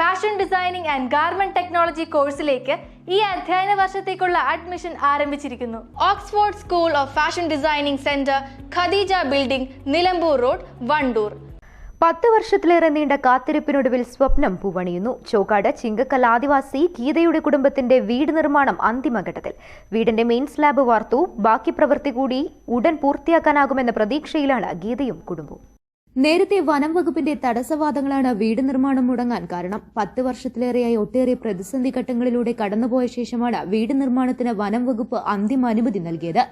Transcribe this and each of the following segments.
Fashion designing and garment technology കോഴ്സിലേക്ക് ഈ അധ്യയന വർഷത്തേക്കുള്ള അഡ്മിഷൻ ആരംഭിച്ചിരിക്കുന്നു. Oxford school of fashion designing centre Khadija building Nilambur road Wandoor പത്ത് വർഷത്തിലേറെ നീണ്ട കാത്തിരിപ്പിനൊടുവിൽ സ്വപ്നം പൂവണിയുന്നു. ചോക്കാട് ചിങ്കക്കൽ ആദിവാസി ഗീതയുടെ കുടുംബത്തിന്റെ വീട് നിർമ്മാണം അന്തിമഘട്ടത്തിൽ. വീടിന്റെ മെയിൻ സ്ലാബ് വാർത്തു. ബാക്കി പ്രവൃത്തി കൂടി ഉടൻ പൂർത്തിയാക്കാനാകുമെന്ന പ്രതീക്ഷയിലാണ് ഗീതയും കുടുംബവും. നേരത്തെ വനം വകുപ്പിന്റെ തടസ്സവാദങ്ങളാണ് വീട് നിർമ്മാണം മുടങ്ങാൻ കാരണം പത്ത് വർഷത്തിലേറെയായി ഒട്ടേറെ പ്രതിസന്ധി ഘട്ടങ്ങളിലൂടെ കടന്നുപോയ ശേഷമാണ് വീട് നിർമ്മാണത്തിന് വനം വകുപ്പ് അന്തിമ അനുമതി നൽകിയത്.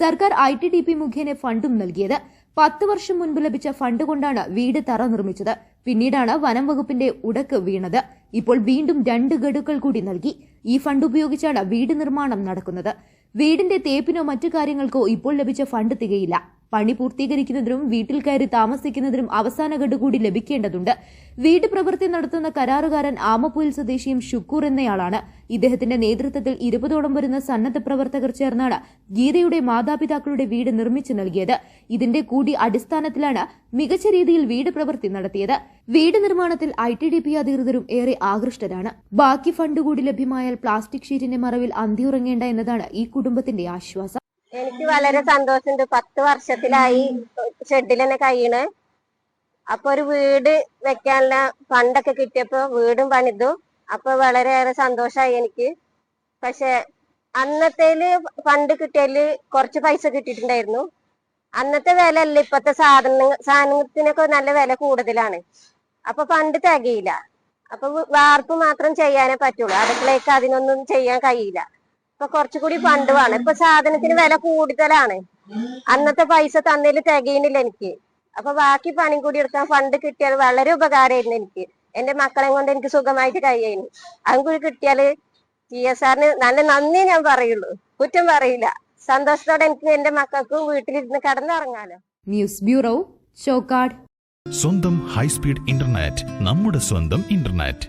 സർക്കാർ ഐ ടി ഡി പി മുഖേന ഫണ്ടും നൽകിയത്. പത്ത് വർഷം മുൻപ് ലഭിച്ച ഫണ്ട് കൊണ്ടാണ് വീട് തറ നിർമ്മിച്ചത്. പിന്നീടാണ് വനം വകുപ്പിന്റെ ഉടക്ക് വീണത്. ഇപ്പോൾ വീണ്ടും രണ്ട് ഗഡുക്കൾ കൂടി നൽകി. ഈ ഫണ്ട് ഉപയോഗിച്ചാണ് വീട് നിർമ്മാണം നടക്കുന്നത്. വീടിന്റെ തേപ്പിനോ മറ്റു കാര്യങ്ങൾക്കോ ഇപ്പോൾ ലഭിച്ച ഫണ്ട് തികയില്ല. പണി പൂർത്തീകരിക്കുന്നതിനും വീട്ടിൽ കയറി താമസിക്കുന്നതിനും അവസാന ഗഡു കൂടി ലഭിക്കേണ്ടതുണ്ട്. വീട് പ്രവൃത്തി നടത്തുന്ന കരാറുകാരൻ ആമപ്പുയിൽ സ്വദേശിയും ഷുക്കൂർ എന്നയാളാണ്. ഇദ്ദേഹത്തിന്റെ നേതൃത്വത്തിൽ ഇരുപതോളം വരുന്ന സന്നദ്ധ പ്രവർത്തകർ ചേർന്നാണ് ഗീതയുടെ മാതാപിതാക്കളുടെ വീട് നിർമ്മിച്ചു നൽകിയത്. ഇതിന്റെ കൂടി അടിസ്ഥാനത്തിലാണ് മികച്ച രീതിയിൽ വീട് പ്രവൃത്തി നടത്തിയത്. വീട് നിർമ്മാണത്തിൽ ഐ ടി ഡി പി അധികൃതരും ഏറെ ആകൃഷ്ടരാണ്. ബാക്കി ഫണ്ട് കൂടി ലഭ്യമായാൽ പ്ലാസ്റ്റിക് ഷീറ്റിന്റെ മറവിൽ അന്തിയുറങ്ങേണ്ട എന്നതാണ് ഈ കുടുംബത്തിന്റെ ആശ്വാസം. എനിക്ക് വളരെ സന്തോഷമുണ്ട്. പത്ത് വർഷത്തിലായി ഷെഡിൽ തന്നെ കഴിയണ്. അപ്പൊ ഒരു വീട് വെക്കാനുള്ള ഫണ്ടൊക്കെ കിട്ടിയപ്പോ വീടും പണിതു അപ്പൊ വളരെയേറെ സന്തോഷമായി എനിക്ക്. പക്ഷെ അന്നത്തേൽ ഫണ്ട് കിട്ടിയതിൽ കുറച്ച് പൈസ കിട്ടിയിട്ടുണ്ടായിരുന്നു. അന്നത്തെ വില അല്ല ഇപ്പത്തെ സാധന സാധനത്തിനൊക്കെ നല്ല വില കൂടുതലാണ്. അപ്പൊ ഫണ്ട് തികയില്ല. അപ്പൊ വാർപ്പ് മാത്രം ചെയ്യാനേ പറ്റുള്ളൂ. അടുക്കളയൊക്കെ അതിനൊന്നും ചെയ്യാൻ കഴിയില്ല. ഇപ്പൊ കുറച്ചുകൂടി ഫണ്ട് വേണം. ഇപ്പൊ സാധനത്തിന് വില കൂടുതലാണ്. അന്നത്തെ പൈസ തന്നതിൽ തികയുന്നില്ല എനിക്ക്. അപ്പൊ ബാക്കി പണി കൂടി എടുക്കാൻ ഫണ്ട് കിട്ടിയാൽ വളരെ ഉപകാരമായിരുന്നു എനിക്ക്. എന്റെ മക്കളെ കൊണ്ട് എനിക്ക് സുഖമായിട്ട് കഴിയായിരുന്നു അതും കൂടി കിട്ടിയാൽ ടി എസ് ആറിന് നല്ല നന്ദി ഞാൻ പറയുള്ളൂ. കുറ്റം പറയില്ല. സന്തോഷത്തോടെ എനിക്ക് എന്റെ മക്കൾക്കും വീട്ടിലിരുന്ന് കടന്നിറങ്ങാലോ. News bureau Chokkad. സ്വന്തം ഹൈസ്പീഡ് ഇന്റർനെറ്റ് നമ്മുടെ സ്വന്തം ഇന്റർനെറ്റ്.